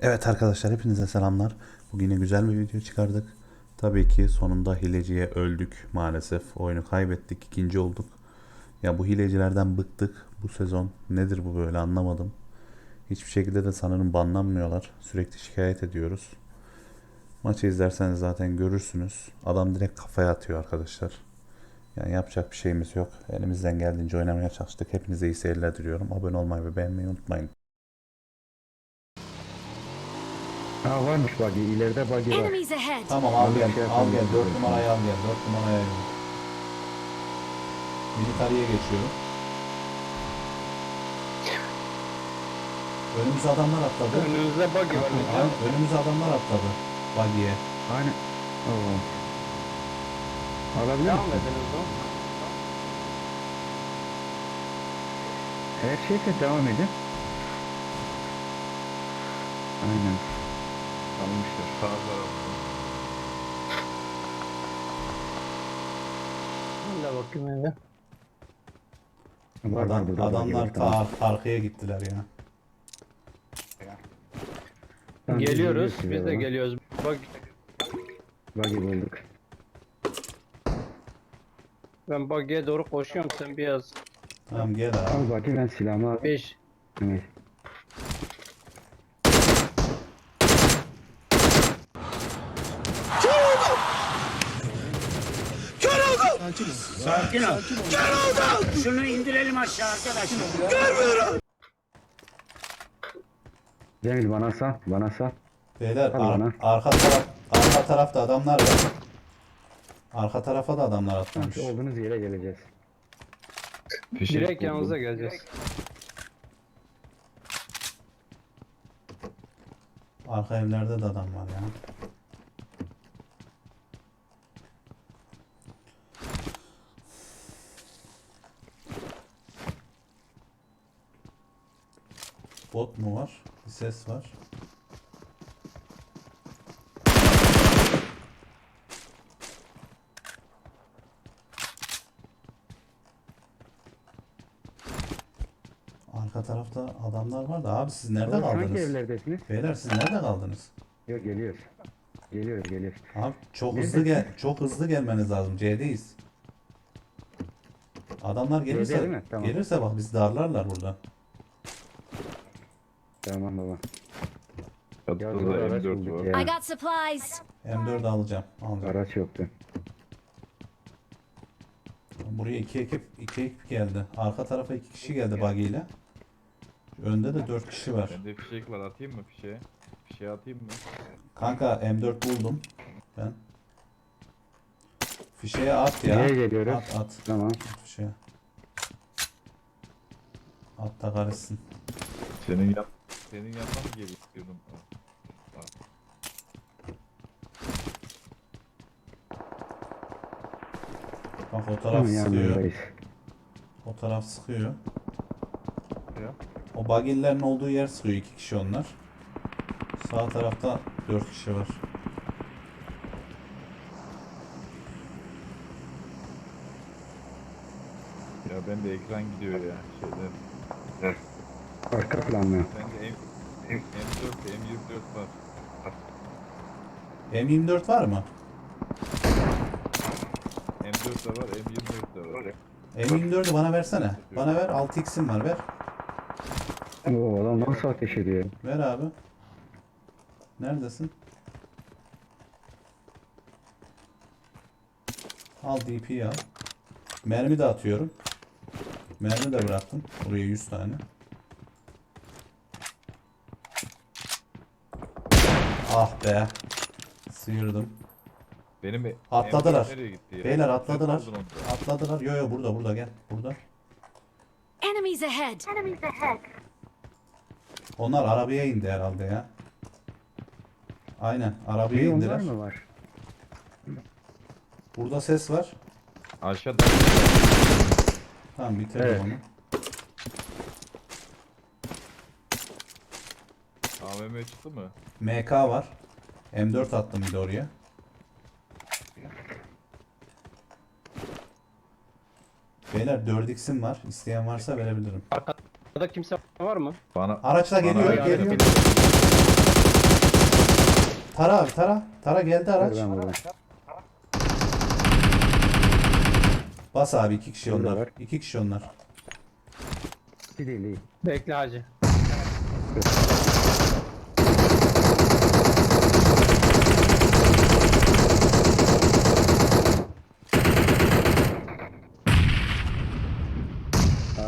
Evet arkadaşlar hepinize selamlar. Bugün yine güzel bir video çıkardık. Tabii ki sonunda hileciye öldük maalesef. Oyunu kaybettik. ikinci olduk. Ya bu hilecilerden bıktık. Bu sezon nedir bu böyle anlamadım. Hiçbir şekilde de sanırım banlanmıyorlar. Sürekli şikayet ediyoruz. Maçı izlerseniz zaten görürsünüz. Adam direkt kafaya atıyor arkadaşlar. Yani yapacak bir şeyimiz yok. Elimizden geldiğince oynamaya çalıştık. Hepinize iyi seyirler diliyorum. Abone olmayı ve beğenmeyi unutmayın. Ha varmış buggy. ileride buggy var. Enemies ahead! Tamam al gel, al gel. 4 numarayı al gel, 4 numaraya gel. Militariye geçiyorum. Önümüze adamlar atladı. Önünüzde buggy var. Ha, önümüze adamlar atladı. Buggy'e. Hani. Oo. Alabilir Devam misin? ediniz o. Her şeyse devam edin. Aynen. Almışlar. Sağ tarafta. Ben de bakayım hele. Adam, adamlar ta arkaya gittiler ya. Biz Geliyoruz. size Biz de baba. geliyoruz. Bak Buggy bulduk. ben buggy'e doğru koşuyorum. Sen biraz Tamam gel abi. Al buggy ben silahımı al. 5 Evet. Şunu indirelim aşağı arkadaşlar. Cemil bana sal. Bana sal. Beyler Hadi ar- bana. arka taraf arka tarafta adamlar var. Arka tarafa da adamlar atlamış. Olduğunuz yere geleceğiz. Fişek direkt buldum. yanınıza geleceğiz. Arka evlerde de adam var ya. Bot mu var? Bir ses var. Arka tarafta adamlar var da abi siz nerede Oğlum, Hangi kaldınız? evlerdesiniz? Beyler siz nerede kaldınız? Yok geliyoruz. Geliyoruz geliyoruz. Abi çok hızlı gel çok hızlı gelmeniz lazım. C'deyiz. Adamlar gelirse mi? Tamam. gelirse bak bizi darlarlar burada. Tamam baba. Çatıda da araç M4 bulduk var. ya. I got supplies! M4 alacağım. alacağım. Araç yoktu. Buraya iki ekip iki ekip geldi. Arka tarafa iki kişi geldi buggy ile. Önde de dört kişi var. Bende fişek var atayım mı fişeğe? Fişeğe atayım mı? Kanka M4 buldum ben. Fişeye at ya. Nereye geliyoruz? At at. Tamam. At fişeye. At da karışsın. Senin yan senin yanına mı geri istiyordum? Bak o taraf sıkıyor. O taraf sıkıyor. Ya. O bagillerin olduğu yer sıkıyor iki kişi onlar. Sağ tarafta dört kişi var. Ya ben de ekran gidiyor ya şeyden. Arka planlı. Bende M, M4 M24 var. M24 var mı? M4 de var M24 de var. M24'ü bana versene. Bana ver 6x'im var ver. Oo adam nasıl ateş ediyor? Ver abi. Neredesin? Al DP'yi al. Mermi de atıyorum. Mermi de bıraktım. Buraya 100 tane. Ah be. Sıyırdım. Benim Atladılar. M4 nereye gitti ya? Beyler Sen atladılar. aldın onu da. Atladılar. Yo yo burada burada gel. Burada. Enemies ahead! Onlar arabaya indi herhalde ya. Aynen arabaya Bir onlar indiler. mı var? Burada ses var. Aşağıda Tamam bitirdim Evet. onu. AVM çıktı mı? MK var. M4 attım bir de oraya. Beyler 4x'im var. İsteyen varsa verebilirim. Arkada kimse var mı? Bana Araçla Bana geliyor, geliyor. Tara abi tara. Tara geldi araç. Ben. Bas abi iki kişi onlar. İki kişi onlar. Bir değil iyi. Bekle hacı.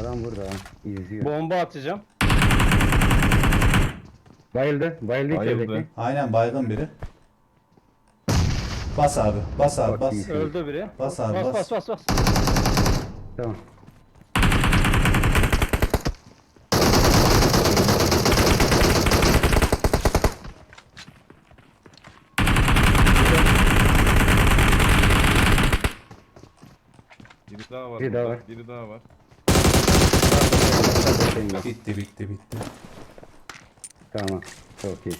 Adam burada ha. İzliyor. Bomba atacağım. Bayıldı. Bayıldı Bayıldı. içerideki. Aynen baygın biri. Bas abi. Bas abi bas. iyi. Öldü biri. Bas abi, bas. bas. Bas bas bas. Tamam. Biri daha var. Biri daha var. Bitti bitti bitti. Tamam. Çok iyi.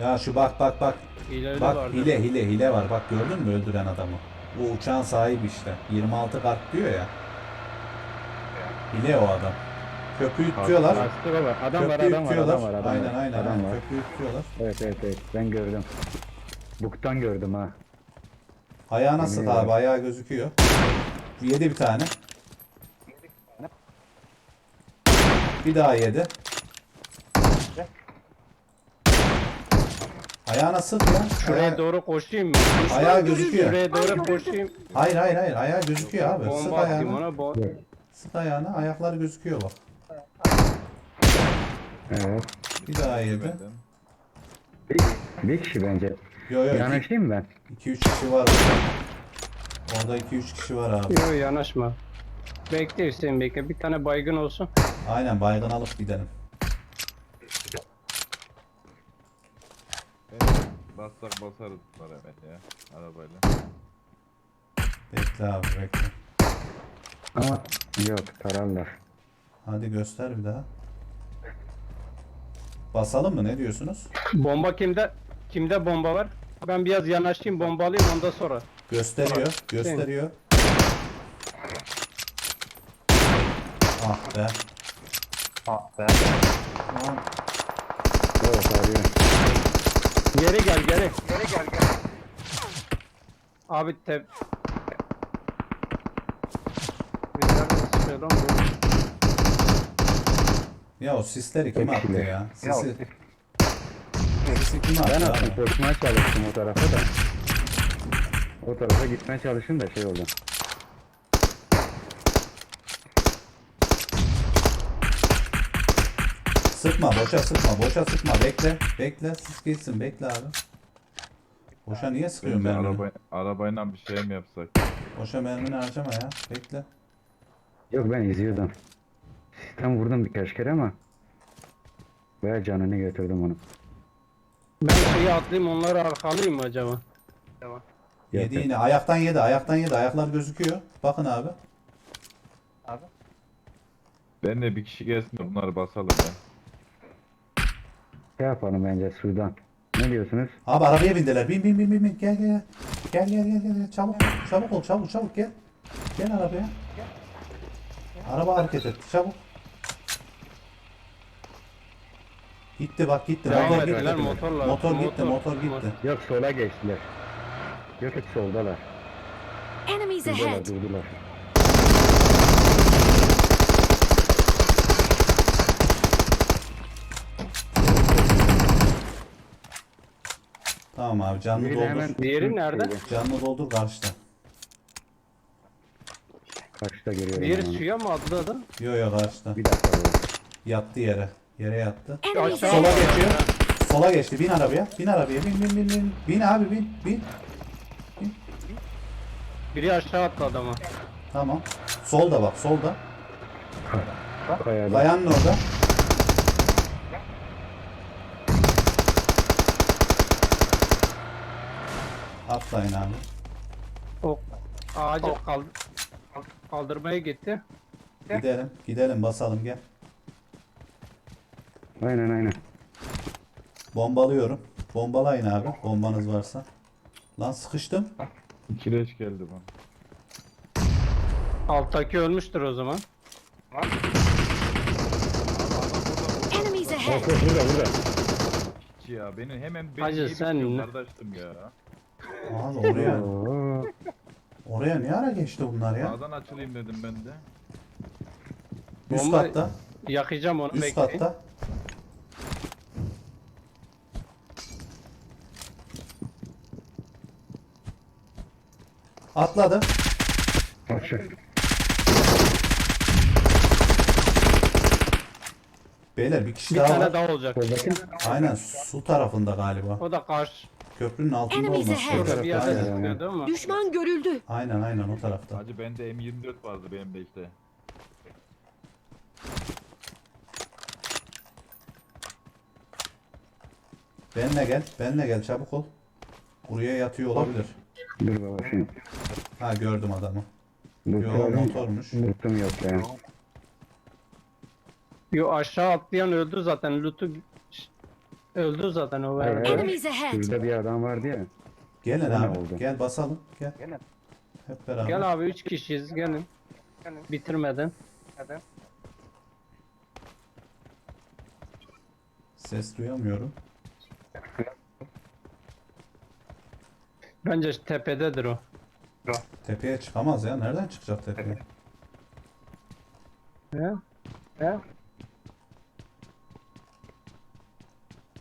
Ya şu bak bak bak. İleri Bak vardı. hile hile hile var. Bak gördün mü öldüren adamı. Bu uçağın sahibi işte. 26 kart diyor ya. Hile o adam. Köprüyü tutuyorlar. Bastı baba. Adam var adam var adam var adam aynen var. aynen. Adam aynen. var. Köprüyü tutuyorlar. Evet evet evet ben gördüm. Buktan gördüm ha. Ayağına sık Yemin abi. Ayağı gözüküyor. Yedi bir tane. Bir daha yedi. Ayağına sık ya. Şuraya Ayağı- doğru koşayım mı? Ayağı gözüküyor. Şuraya doğru koşayım. Hayır hayır hayır. Ayağı gözüküyor abi. Sık Bomba atayım ayağına. ona. Bo Sık ayağına. Ayakları gözüküyor bak. Evet. Bir daha yedi. Bir, bir kişi bence. Yo yo. Yanaşayım mı ben? 2-3 kişi var orada. Orada 2-3 kişi var abi. Yok yanaşma. Bekle Hüseyin bekle. Bir tane baygın olsun. Aynen baygın alıp gidelim. Evet. Bassak basarız bunlar hemen ya. Arabayla. Bekle abi bekle. Ama yok tararlar. Hadi göster bir daha. Basalım mı ne diyorsunuz? Bomba kimde? Kimde bomba var? Ben biraz yanaşayım bombalayayım ondan sonra. Gösteriyor, gösteriyor. Ah be. Evet arıyor. Geri gel geri. Geri gel gel. Abi te... Bir lan bu. Ya o sisleri kim attı ya? Sisi. Sisi kim attı Ben abi? aslında koşmaya çalıştım o tarafa da. O tarafa gitmeye çalıştım da şey oldu. Sıkma, boşa sıkma, boşa sıkma. Bekle, bekle. Sis geçsin, bekle abi. Boşa niye sıkıyorsun Bence mermini? araba, arabayla bir şey mi yapsak? Boşa mermini harcama ya. Bekle. Yok ben izliyordum. Sistem vurdum birkaç kere ama Baya canını götürdüm onu. Ben şeyi atlayayım onları arkalayayım mı acaba? Yedi Yok, yine. Ayaktan yedi, ayaktan yedi. Ayaklar gözüküyor. Bakın abi. Ben de bir kişi gelsin de bunları basalım ya. Şey yapalım bence sudan. Ne diyorsunuz? Abi arabaya bindiler. Bin bin bin bin bin. Gel gel. Gel gel gel gel. gel. Çabuk. Çabuk ol çabuk çabuk gel. Gel arabaya. Araba hareket etti. Çabuk. Gitti bak gitti. Devam Motor ettiler gitti. motorla. Motor gitti. Motor gitti. Yok sola geçtiler. Yok yok soldalar. Enemies Durdular ahead! durdular. Tamam abi canlı Biri doldur. hemen Diğeri nerede? Canlı doldur karşıda. Karşıda görüyorum. Diğeri onu. suya mı atladı? Yo yo karşıda. Bir dakika baba. Yattı yere. Yere yattı. Aşağı Sola geçiyor. Sola geçti. Bin arabaya. Bin arabaya. Bin bin bin bin. Bin abi bin. Bin. Biri aşağı atladı ama. Tamam. Solda bak solda. Kayada. Dayanın orada. Atlayın abi. O ağacı kaldı. Kaldırmaya gitti. Gidelim. Gidelim basalım gel. Aynen aynen. Bombalıyorum. Bombalayın abi. Bombanız varsa. Lan sıkıştım. İki leş geldi bana. Alttaki ölmüştür o zaman. Enemies ahead! Yok yok burada burada. ya. Beni hemen beni Hacı, sen kardeşim ya. Abi oraya Oo. oraya ne ara geçti bunlar ya? Sağdan açılayım dedim ben de. Üst Bomba- katta. Yakacağım onu Üst bekleyin. katta. Atladı. Aşağı. Beyler bir kişi Bir daha tane var. daha olacak. Soldaki Aynen su tarafında galiba. O da karşı. Köprünün altında Enemies olması ahead. lazım. Bir yerde Aynen. sıkıyor değil mi? Düşman görüldü. Aynen aynen o tarafta. Hacı bende M24 vardı benim de işte. Benle gel. Benle gel çabuk ol. Buraya yatıyor olabilir. Dur baba şimdi. Ha gördüm adamı. Yo alayım. motormuş. Lootum yok ya. Yo aşağı atlayan öldü zaten. Lut'u öldü zaten o Hayır, verdi. hayır. Enemies ahead. Şurada bir adam vardı ya. Gelin Ne abi. oldu? Gel basalım. Gel. Hep beraber. Gel abi 3 kişiyiz gelin. Bitirmeden. Ses duyamıyorum. Bence tepededir o. Tepeye çıkamaz ya. Nereden çıkacak tepeye? He? He?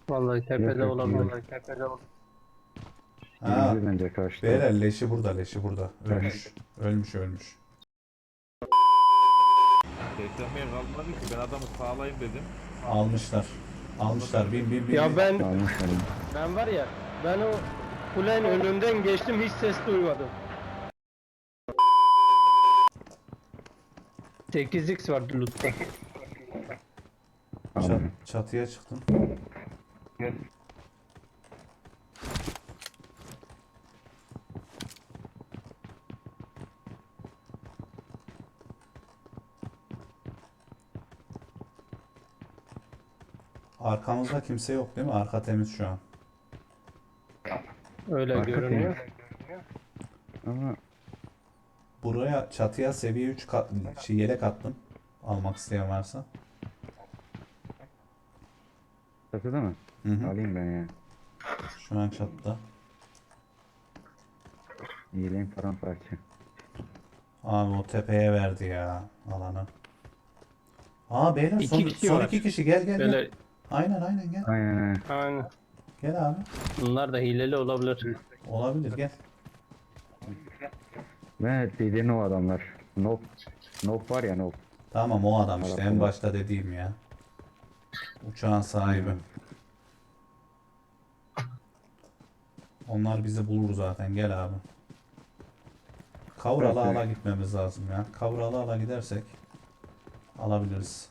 Vallahi tepede Yok, olabilir. yok. Vallahi tepede olabilir. Ha, bence kaçtı. beyler leşi burada, leşi burada. Ölmüş. Ölmüş, ölmüş. Beklemeye kalmadı ki ben adamı sağlayayım dedim. Almışlar. Almışlar. Bin bin bin. Ya bin. ben Almış onu. ben var ya ben o kulenin önünden geçtim hiç ses duymadım. 8x vardı lootta. Çat- çatıya çıktım. Arkamızda kimse yok değil mi? Arka temiz şu an. Öyle Arka görünüyor. Ama Buraya çatıya seviye 3 kat, şey, yelek attım. Almak isteyen varsa. çatıda mı? Hı hı. Alayım ben ya. Şu an çatıda. Yiyeyim paramparça. Abi o tepeye verdi ya alanı. Aa beyler İki son, kişi son var. iki kişi gel gel gel. Böyle Aynen aynen gel. Aynen aynen. aynen. Gel abi. Bunlar da hileli olabilir. Olabilir gel. Ve dediğin o adamlar. Nob. Nob var ya Nob. Tamam o adam işte en başta dediğim ya. Uçağın sahibi. Onlar bizi bulur zaten gel abi. Kavralı Evet, ala gitmemiz lazım ya. Kavralı ala gidersek alabiliriz.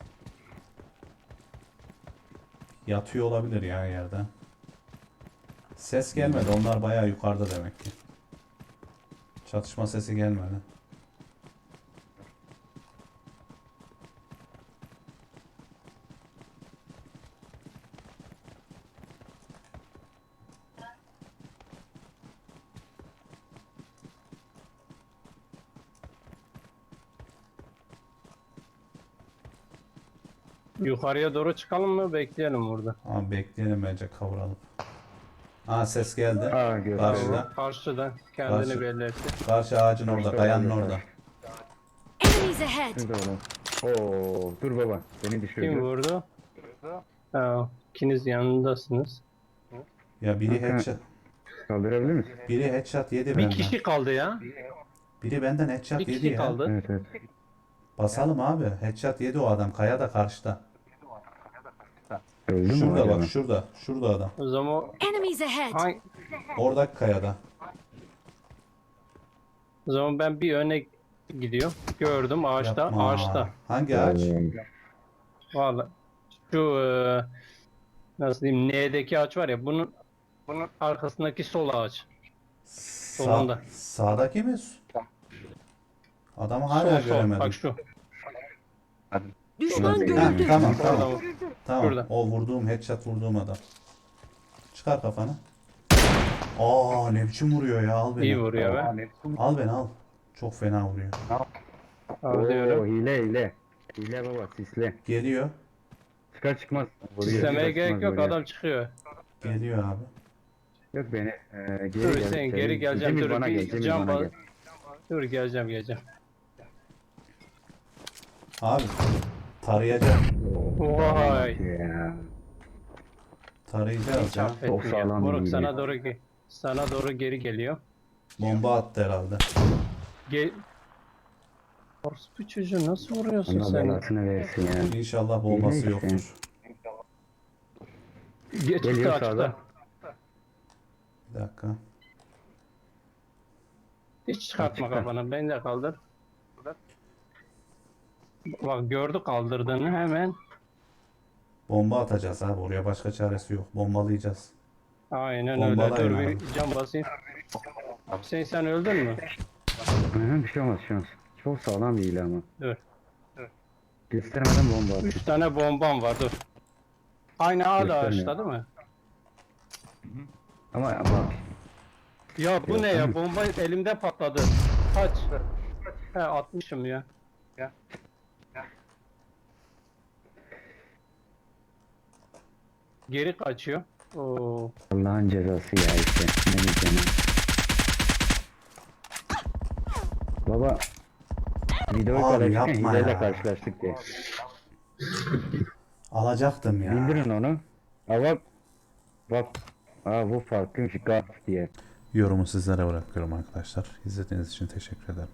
Yatıyor olabilir ya yerde. Ses gelmedi. Onlar bayağı yukarıda demek ki. Çatışma sesi gelmedi. Yukarıya doğru çıkalım mı bekleyelim burada. Ama bekleyelim bence kavuralım. Aa ses geldi. Gördüm. Karşıda. Karşıdan kendini Karşı. belli etti. Karşı ağacın orada, Karşıda kayanın ağacın orada. Enemies ahead. Oğlum. Oo, dur baba. Beni Kim düşürdü. vurdu? Ha, ikiniz yanındasınız. Ya biri Kanka. headshot, Kaldırabilir misin? biri headshot yedi Bir benden. kişi kaldı ya. Biri benden headshot Bir yedi kişi ya. kaldı. Evet evet. Basalım abi. Headshot yedi o adam. Kaya da karşıda. Öldü mü Şurada bak, şurada. Şurada adam. O zaman Enemies ahead. hangi, Oradaki kayada. o zaman ben bir öne gidiyorum. Gördüm ağaçta, Yapma. ağaçta. Hangi ağaç? Vallahi şu e, nasıl diyeyim N'deki ağaç var ya bunun bunun arkasındaki sol ağaç. Sağ, solunda. sağdaki mi? Adamı hala sol sol göremedim. bak şu. Düşman Ha, görüldü. tamam tamam. Tamam. Şurada. O vurduğum headshot vurduğum adam. Çıkar kafanı. Aa ne biçim vuruyor ya al beni. İyi vuruyor be. Al beni al. Çok fena vuruyor. Oo, Alıyorum. hile hile. Hile baba sisle. Geliyor. Çıkar çıkmaz. Vuruyor, Sistemeye çıkar gerek çıkmaz yok vuruyor. adam çıkıyor. Geliyor abi. Yok beni e, geri Dur gel. sen geri geleceğim. Cemil Dur bana bir gel. Cemil cam bana gel. Dur geleceğim geleceğim. Abi tarayacağım. Vay. Ya. Tarayacağız Hiç ya. affetmiyor. sağlam Moruk sana doğru ge- sana doğru geri geliyor. Bomba attı herhalde. Gel. Orospu çocuğu nasıl vuruyorsun Allah sen? belasını versin ya. İnşallah bombası İyi işte. yoktur. Geç Geliyor açıkta sağda. açıkta. Bir dakika. Hiç çıkartma kafanı. Beni de kaldır. Bak gördü kaldırdığını hemen. Bomba atacağız abi. Oraya başka çaresi yok. Bombalayacağız. Aynen öyle. Bombalayın Dur abi. bir cam basayım. Hüseyin sen öldün mü? Hı bir şey olmaz bir şey olmaz. Çok sağlam değil ama. Dur. Göstermeden bomba atıyor. Üç tane bombam var dur. Aynı ağda Göstermiyor. ağaçta değil mi? Ama bak. Ya bu Yok, ne ya? tamam. Bomba elimde patladı. Kaç? He atmışım ya. Geri kaçıyor. Oo. Allah'ın cezası ya işte. Ne diyeceğim? Baba videoyu Abi paylaşırken yapma hileyle ya. karşılaştık diye. Alacaktım ya. Bildirin onu. Aa bak. Bak. Aa bu farklıymış gaf diye. Yorumu sizlere bırakıyorum arkadaşlar. İzlediğiniz için teşekkür ederim.